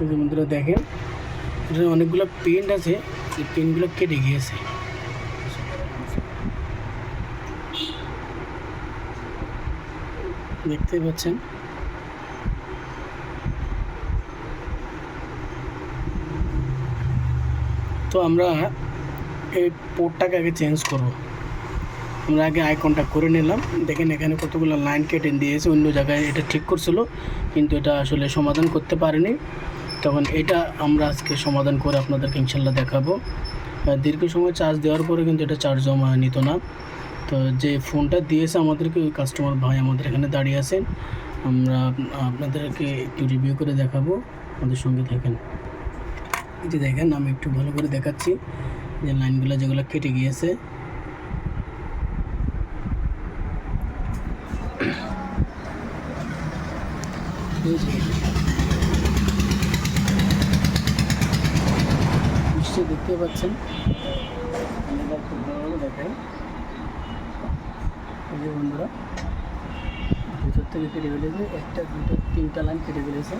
এই যে বন্ধুরা দেখেন এটা অনেকগুলো পেন্ট আছে সেই পেন্টগুলো কেটে গিয়েছে। দেখতে পাচ্ছেন? তো আমরা এই পোর্টটাকে আগে চেঞ্জ করব। আমরা আগে আই কন্ট্যাক্ট করে নিলাম। দেখেন এখানে কতগুলো লাইন কেটে দিয়েছে, অন্য জায়গায় এটা ঠিক করছিল, কিন্তু এটা আসলে সমাধান করতে পারেনি। তখন এটা আমরা আজকে সমাধান করে আপনাদেরকে ইনশাল্লাহ দেখাবো। দীর্ঘ সময় চার্জ দেওয়ার পরে কিন্তু এটা চার্জ জমা নিত না। তো যে ফোনটা দিয়েছে আমাদেরকে, ওই কাস্টমার ভাই আমাদের এখানে দাঁড়িয়ে আছেন। আমরা আপনাদেরকে একটু রিভিউ করে দেখাবো। আমাদের সঙ্গে থাকেন। যে দেখেন, আমি একটু ভালো করে দেখাচ্ছি যে লাইনগুলো যেগুলো কেটে গিয়েছে। এই যে নিশ্চয়ই দেখতে পাচ্ছেন। খুব ভালো করে দেখাই এই বন্ধুরা, ভিতর থেকে কেটে ফেলেছে, একটা, দুটো, তিনটা লাইন কেটে ফেলেছে।